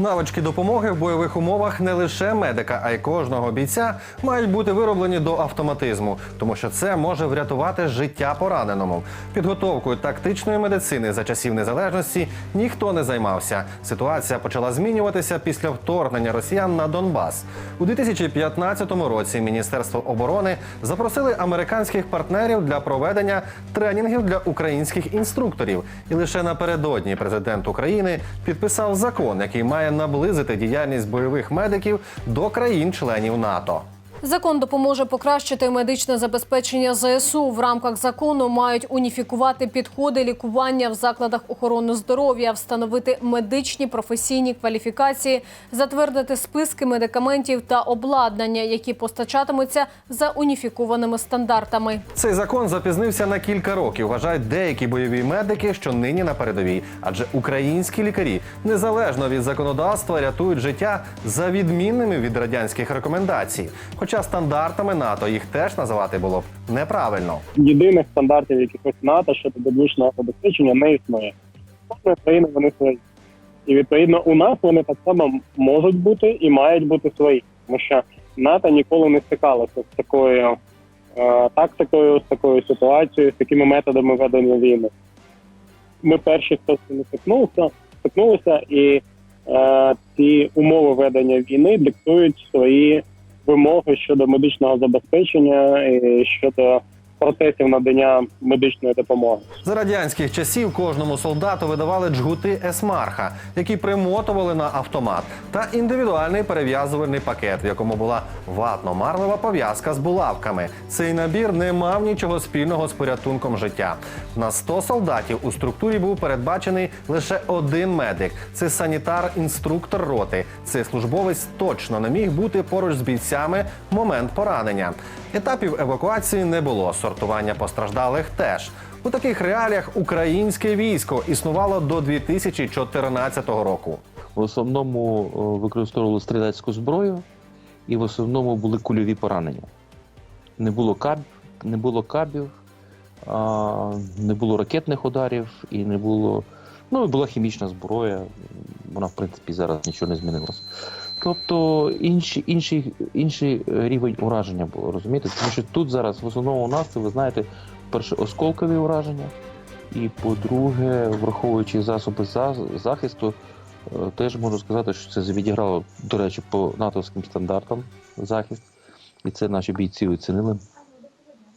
Навички допомоги в бойових умовах не лише медика, а й кожного бійця мають бути вироблені до автоматизму, тому що це може врятувати життя пораненому. Підготовкою тактичної медицини за часів незалежності ніхто не займався. Ситуація почала змінюватися після вторгнення росіян на Донбас. У 2015 році Міністерство оборони запросили американських партнерів для проведення тренінгів для українських інструкторів. І лише напередодні президент України підписав закон, який має наблизити діяльність бойових медиків до країн-членів НАТО. Закон допоможе покращити медичне забезпечення ЗСУ. В рамках закону мають уніфікувати підходи лікування в закладах охорони здоров'я, встановити медичні професійні кваліфікації, затвердити списки медикаментів та обладнання, які постачатимуться за уніфікованими стандартами. Цей закон запізнився на кілька років. Вважають деякі бойові медики, що нині на передовій, адже українські лікарі незалежно від законодавства рятують життя за відмінними від радянських рекомендацій. Хоча стандартами НАТО їх теж називати було б неправильно. єдиних стандартів якихось НАТО щодо медичного забезпечення не існує. Кожної країни вони свої. І відповідно у нас вони так само можуть бути і мають бути свої, тому що НАТО ніколи не стикалося з такою е, тактикою, з такою ситуацією, з такими методами ведення війни. Ми перші, хто з цим стикнувся, стикнулися, і е, ці умови ведення війни диктують свої вимоги щодо медичного забезпечення і щодо процесів надання медичної допомоги. За радянських часів кожному солдату видавали джгути есмарха, які примотували на автомат, та індивідуальний перев'язувальний пакет, в якому була ватно-марлева пов'язка з булавками. Цей набір не мав нічого спільного з порятунком життя. На 100 солдатів у структурі був передбачений лише один медик. Це санітар-інструктор роти. Цей службовець точно не міг бути поруч з бійцями в момент поранення. Етапів евакуації не було. Сортування постраждалих теж. У таких реаліях українське військо існувало до 2014 року. В основному е, використовували стрілецьку зброю, і в основному були кульові поранення. Не було каб, не було кабів, не було ракетних ударів і не було. Ну, і була хімічна зброя. Вона, в принципі, зараз нічого не змінилося. Тобто інший, інший, інший рівень ураження було, розумієте? Тому що тут зараз в основному у нас це, ви знаєте, перше осколкові ураження, і по-друге, враховуючи засоби захисту, Е, Теж можу сказати, що це відіграло, до речі, по натовським стандартам захист, і це наші бійці оцінили.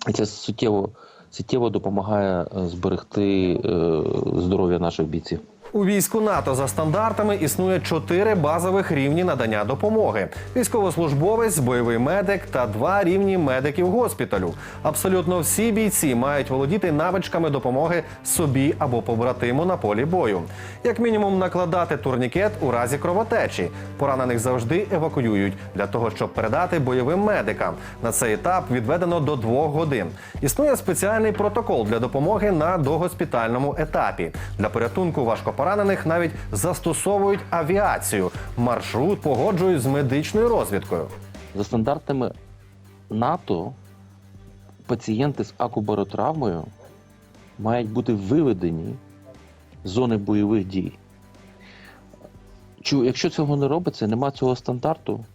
І це суттєво, суттєво допомагає е, зберегти е, здоров'я наших бійців. У війську НАТО за стандартами існує чотири базових рівні надання допомоги: військовослужбовець, бойовий медик та два рівні медиків госпіталю. Абсолютно всі бійці мають володіти навичками допомоги собі або побратиму на полі бою. Як мінімум, накладати турнікет у разі кровотечі. Поранених завжди евакуюють для того, щоб передати бойовим медикам. На цей етап відведено до двох годин. Існує спеціальний протокол для допомоги на догоспітальному етапі. Для порятунку важкопоранених навіть застосовують авіацію. Маршрут погоджують з медичною розвідкою. За стандартами НАТО, пацієнти з акубаротравмою мають бути виведені з зони бойових дій. Чу- Якщо цього не робиться, нема цього стандарту,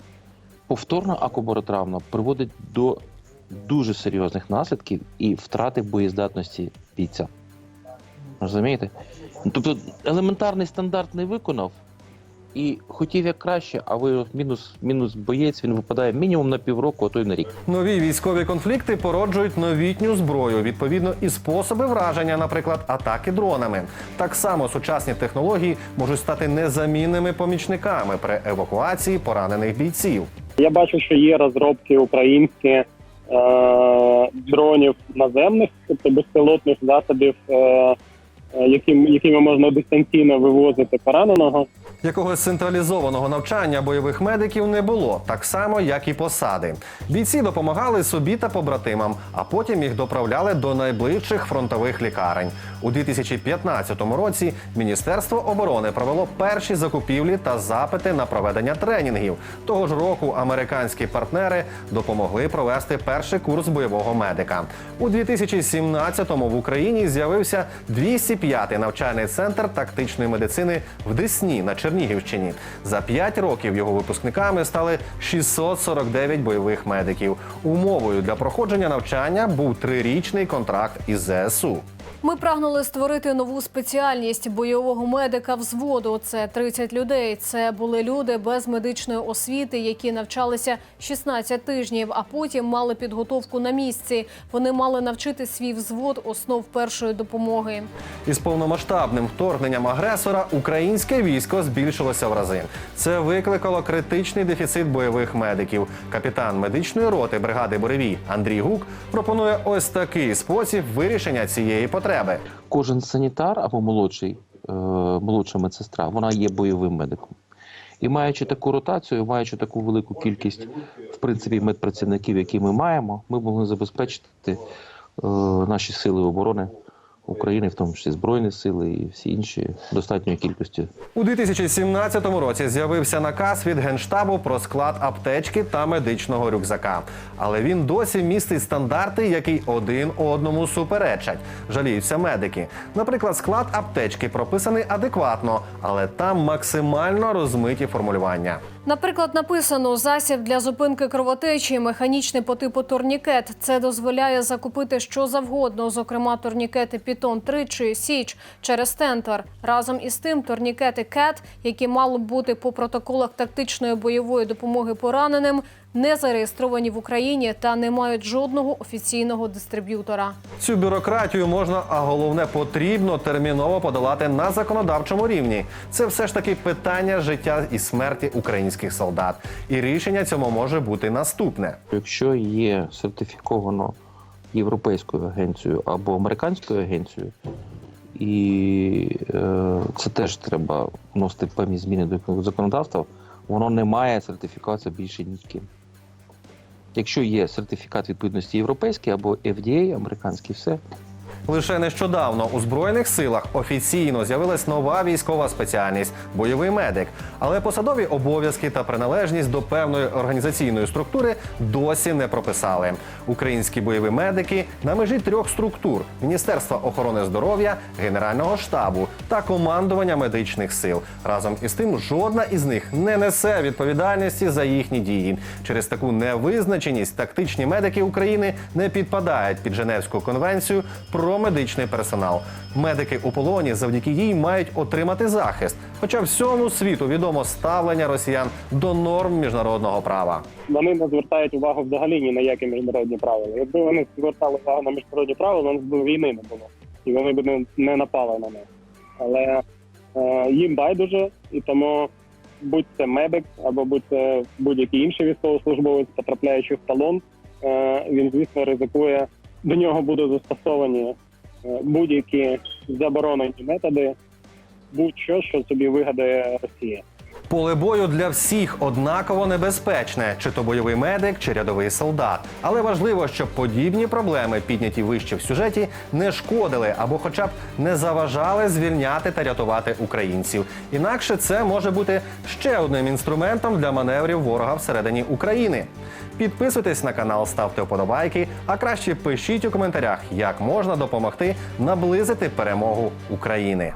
повторна акубаротравма приводить до дуже серйозних наслідків і втрати боєздатності бійця. Розумієте? Тобто елементарний стандарт не виконав, і хотів як краще, а ви мінус, мінус боєць, він випадає мінімум на півроку, а то й на рік. Нові військові конфлікти породжують новітню зброю, відповідно і способи враження, наприклад, атаки дронами. Так само сучасні технології можуть стати незамінними помічниками при евакуації поранених бійців. Я бачу, що є розробки українські е, дронів наземних, тобто безпілотних засобів, е, е, яким, якими можна дистанційно вивозити пораненого. Якогось централізованого навчання бойових медиків не було, так само як і посади. Бійці допомагали собі та побратимам, а потім їх доправляли до найближчих фронтових лікарень. У 2015 році Міністерство оборони провело перші закупівлі та запити на проведення тренінгів. Того ж року американські партнери допомогли провести перший курс бойового медика. У 2017-му в Україні з'явився 205-й навчальний центр тактичної медицини в Десні на Чернігівщині. Чернігівщині. За 5 років його випускниками стали 649 бойових медиків. Умовою для проходження навчання був трирічний контракт із ЗСУ. Ми прагнули створити нову спеціальність бойового медика взводу. Це 30 людей. Це були люди без медичної освіти, які навчалися 16 тижнів, а потім мали підготовку на місці. Вони мали навчити свій взвод основ першої допомоги. Із повномасштабним вторгненням агресора українське військо збільшилося в рази. Це викликало критичний дефіцит бойових медиків. Капітан медичної роти бригади Боревій Андрій Гук пропонує ось такий спосіб вирішення цієї потреби. Кожен санітар або молодший, е, молодша медсестра, вона є бойовим медиком. І маючи таку ротацію, маючи таку велику кількість в принципі медпрацівників, які ми маємо, ми могли забезпечити е, наші сили оборони України, в тому числі Збройні сили і всі інші достатньої кількості У 2017 році з'явився наказ від генштабу про склад аптечки та медичного рюкзака. Але він досі містить стандарти, які один одному суперечать. Жаліються медики. Наприклад, склад аптечки прописаний адекватно, але там максимально розмиті формулювання. Наприклад, написано засіб для зупинки кровотечі, механічний по типу турнікет. Це дозволяє закупити що завгодно, зокрема турнікети Пітон 3 чи Січ через тентер. Разом із тим, турнікети КЕТ, які мали б бути по протоколах тактичної бойової допомоги пораненим, не зареєстровані в Україні та не мають жодного офіційного дистриб'ютора. Цю бюрократію можна, а головне потрібно терміново подолати на законодавчому рівні. Це все ж таки питання життя і смерті українських солдат. І рішення цьому може бути наступне. Якщо є сертифіковано європейською агенцією або американською агенцією, і е, це теж треба вносити певні зміни до законодавства, воно не має сертифікації більше ніким. Якщо є сертифікат відповідності європейський або FDA, американський, все, Лише нещодавно у збройних силах офіційно з'явилась нова військова спеціальність бойовий медик. Але посадові обов'язки та приналежність до певної організаційної структури досі не прописали. Українські бойові медики на межі трьох структур: Міністерства охорони здоров'я, Генерального штабу та командування медичних сил. Разом із тим, жодна із них не несе відповідальності за їхні дії. Через таку невизначеність тактичні медики України не підпадають під Женевську конвенцію про медичний персонал. Медики у полоні завдяки їй мають отримати захист. Хоча всьому світу відомо ставлення росіян до норм міжнародного права. Вони не звертають увагу взагалі ні на які міжнародні правила. Якби вони звертали увагу на міжнародні правила, у нас б війни не було, і вони б не, напали на нас. Але е, їм байдуже, і тому будь це медик або будь це будь-який інший військовослужбовець, потрапляючи в полон, е, він звісно ризикує. До нього будуть застосовані будь-які заборонені методи, будь-що, що собі вигадає Росія. Поле бою для всіх однаково небезпечне, чи то бойовий медик, чи рядовий солдат. Але важливо, щоб подібні проблеми, підняті вище в сюжеті, не шкодили або, хоча б не заважали звільняти та рятувати українців. Інакше це може бути ще одним інструментом для маневрів ворога всередині України. Підписуйтесь на канал, ставте вподобайки, а краще пишіть у коментарях, як можна допомогти наблизити перемогу України.